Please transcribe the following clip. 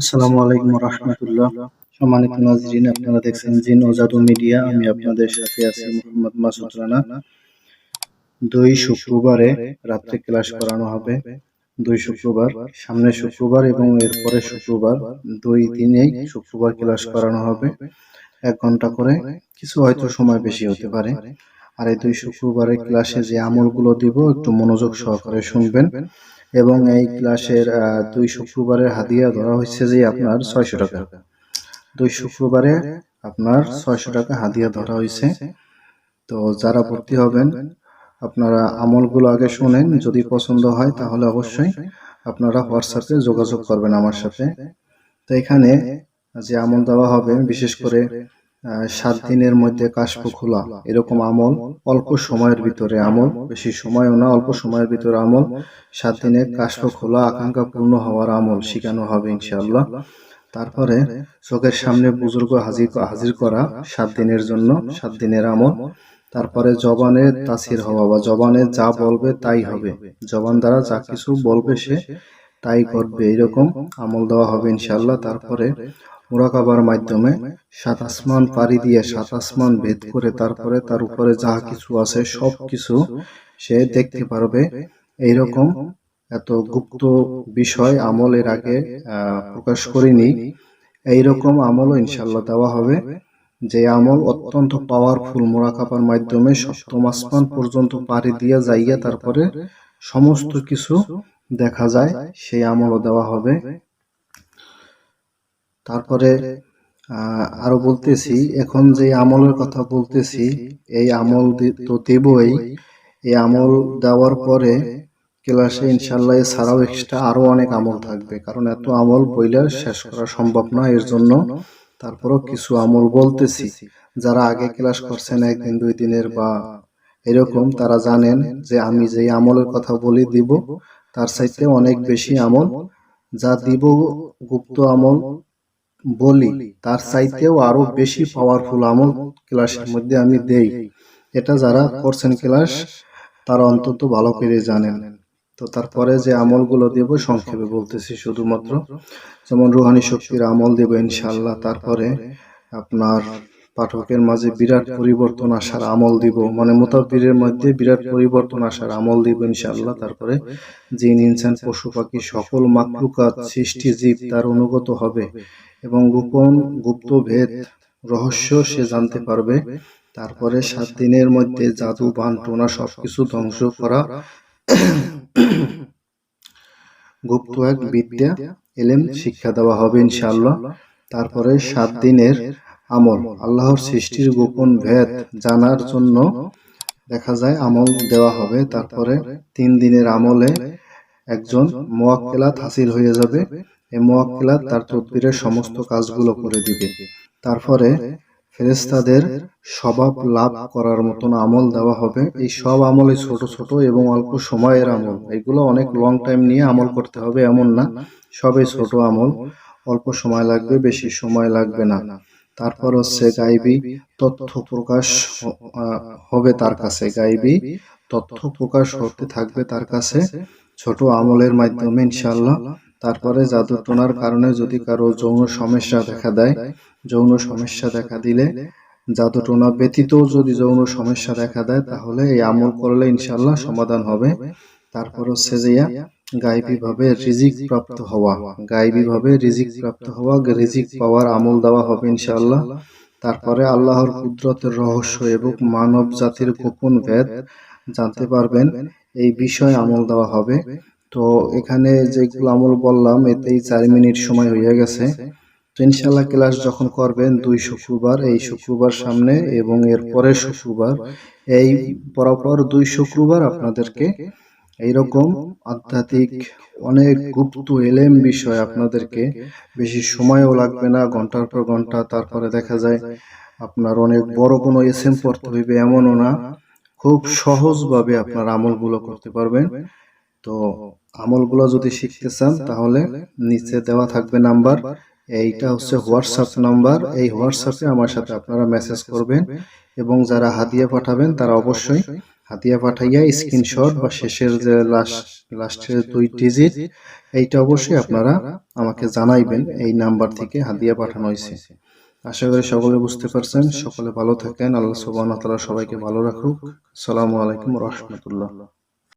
আসসালামু আলাইকুম রহমতুল্লাহ। সম্মানিত নাজরিন, আপনারা দেখছেন জিন ও জাদু মিডিয়া। আমি আপনাদের সাথে আছি মোহাম্মদ মাসুদ রানা। দুই শুক্রবারে রাত্রে ক্লাস করানো হবে। দুই শুক্রবার সামনে শুক্রবার এবং এরপরে শুক্রবার দুই দিনেই শুক্রবার ক্লাস করানো হবে। এক ঘণ্টা করে কিছু হয়তো সময় বেশি হতে পারে। আর এই দুই শুক্রবারের ক্লাসে যে আমলগুলো দিব, একটু মনোযোগ সহকারে শুনবেন। এবং এই ক্লাসের দুই শুক্রবারের হাদিয়া ধরা হয়েছে যে আপনার ছয়শো টাকা। দুই শুক্রবারে আপনার ছয়শো টাকা হাদিয়া ধরা হয়েছে। তো যারা ভর্তি হবেন, আপনারা আমলগুলো আগে শোনেন। যদি পছন্দ হয়, তাহলে অবশ্যই আপনারা হোয়াটসঅ্যাপে যোগাযোগ করবেন আমার সাথে। তো এখানে যে আমল দেওয়া হবে, বিশেষ করে সাত দিনের মধ্যে কাশফ খোলা। এরকম আমল অল্প সময়ের ভিতরে আমল, বেশি সময়ও না, অল্প সময়ের ভিতরে আমল। সাত দিনে কাশফ খোলা আকাঙ্ক্ষা পূর্ণ হওয়ার আমল শেখানো হবে ইনশাআল্লাহ। তারপরে চোখের সামনে বুজুর্গ হাজির হাজির করা সাত দিনের জন্য সাত দিনের আমল। তারপরে জবানে তাসির হওয়া বা জবানে যা বলবে তাই হবে। জবান দ্বারা যা কিছু বলবে সে তাই করবে। এরকম আমল দেওয়া হবে ইনশাআল্লাহ। তারপরে মুরাকাবার মাধ্যমে সাত আসমান পাড়ি দিয়ে সাত আসমান ভেদ করে তারপরে তার উপরে যা কিছু আছে, সব কিছু সে দেখতে পারবে। এইরকম এত গুপ্ত বিষয় আমল এর আগে প্রকাশ করিনি। এইরকম আমলও ইনশাল্লাহ দেওয়া হবে। যে আমল অত্যন্ত পাওয়ারফুল মোরাকাবার মাধ্যমে সপ্তম আসমান পর্যন্ত পাড়ি দিয়ে যাইয়া তারপরে সমস্ত কিছু দেখা যায়, সেই আমলও দেওয়া হবে। তারপরে আরও বলতেছি, এখন যে আমলের কথা বলতেছি, এই আমল তো দেবই। এই আমল দেওয়ার পরে ক্লাসে ইনশাল্লাহ এছাড়াও এক্সট্রা আরও অনেক আমল থাকবে। কারণ এত আমল বইলে শেষ করা সম্ভব না, এর জন্য তারপরও কিছু আমল বলতেছি। যারা আগে ক্লাস করছেন একদিন, দুই দিনের বা এরকম, তারা জানেন যে আমি যে আমলের কথা বলি দিব, তার চাইতে অনেক বেশি আমল। যা দিব গুপ্ত আমল বলি তার চাইতেও আরও বেশি পাওয়ারফুল আমল ক্লাসের মধ্যে আমি দেই। এটা যারা করছেন ক্লাস তারা অন্তত ভালো করে জানেন। তো তারপরে যে আমলগুলো দেব সংক্ষেপে বলতেছি শুধুমাত্র। যেমন রুহানি শক্তির আমল দেব ইনশাল্লাহ তারপরে আপনার পাঠকের মাঝে বিরাট পরিবর্তন আসার আমল দিব। মানে মোতাবিরের মধ্যে বিরাট পরিবর্তন আসার আমল দিব ইনশাল্লাহ তারপরে জিন ইনসান পশু পাখি সকল মাকলুকাত সৃষ্টি জীব তার অনুগত হবে এবং গোপন গুপ্ত ভেদ রহস্য সে জানতে পারবে। তারপরে সাত দিনের মধ্যে জাদু, বান, টোনা সবকিছু ধ্বংস করা। গুপ্ত এক বিদ্যা, এলেম, শিক্ষা দেওয়া হবে ইনশাআল্লাহ। তারপরে সাত দিনের আমল, আল্লাহর সৃষ্টির গোপন ভেদ জানার জন্য দেখা যায় আমল দেওয়া হবে। তারপরে তিন দিনের আমলে একজন মোয়াক্কেলাত হাসিল হয়ে যাবে। এই মোয়াক্কেলাত তার তদবিরের সমস্ত কাজগুলো করে দিবে। তারপরে ফেরেস্তাদের স্বভাব লাভ করার মতন আমল দেওয়া হবে। এই সব আমলে ছোট ছোট এবং অল্প সময়ের আমল। এগুলো অনেক লং টাইম নিয়ে আমল করতে হবে, এমন না। সবই ছোট আমল। অল্প সময় লাগবে, বেশি সময় লাগবে না। তারপর হচ্ছে গাইবি তথ্য প্রকাশ হবে তার কাছে। গাইবি তথ্য প্রকাশ হতে থাকবে তার কাছে। ছোট আমলের মাধ্যমে ইনশাল্লাহ তারপরে জাদু টোনার কারণে যদি কারও যৌন সমস্যা দেখা দেয়, যৌন সমস্যা দেখা দিলে জাদু টোনা ব্যতীত যদি যৌন সমস্যা দেখা দেয়, তাহলে এই আমল করলে ইনশাল্লাহ সমাধান হবে। তারপর হচ্ছে যে গাইবী ভাবে রিজিক প্রাপ্ত হওয়া গাইবী ভাবে রিজিক প্রাপ্ত হওয়া, রিজিক পাওয়ার আমল দেওয়া হবে ইনশাআল্লাহ। তারপরে আল্লাহর কুদরতের রহস্য এবং মানব জাতির গোপন ভেদ জানতে পারবেন, এই বিষয়ে আমল দেওয়া হবে। তো এখানে যেগুলো আমল বললাম, এতেই চার মিনিট সময় হয়ে গেছে। তো ইনশাল্লাহ ক্লাস যখন করবেন, দুই শুক্রবার, এই শুক্রবার সামনে এবং এর পরের শুক্রবার, এই পরপর দুই শুক্রবার আপনাদেরকে এইরকম আধ্যাত্মিক, অনেক গুপ্ত এলেম বিষয় আপনাদেরকে বেশি সময়ও লাগবে না, ঘণ্টার পর ঘণ্টা তারপরে দেখা যায় আপনার অনেক বড় কোনো এসএম পড়তে হইবে এমনও না। খুব সহজভাবে আপনার আমলগুলো করতে পারবেন। তো আমলগুলো যদি শিখতে চান, তাহলে নিচে দেওয়া থাকবে নাম্বার। এইটা হচ্ছে হোয়াটসঅ্যাপ নাম্বার। এই হোয়াটসঅ্যাপে আমার সাথে আপনারা মেসেজ করবেন এবং যারা হাদিয়া পাঠাবেন, তারা অবশ্যই হাতিয়া পাঠাইয়া স্ক্রিনশট বা শেষের যে লাস্ট লাস্টের দুই ডিজিট এইটা অবশ্যই আপনারা আমাকে জানাইবেন এই নাম্বার থেকে হাদিয়া পাঠানো হয়েছে। আশা করি সকলে বুঝতে পারছেন। সকলে ভালো থাকেন। আল্লাহ তাআলা সবাইকে ভালো রাখুক। আসসালামু আলাইকুম রহমতুল্লাহ।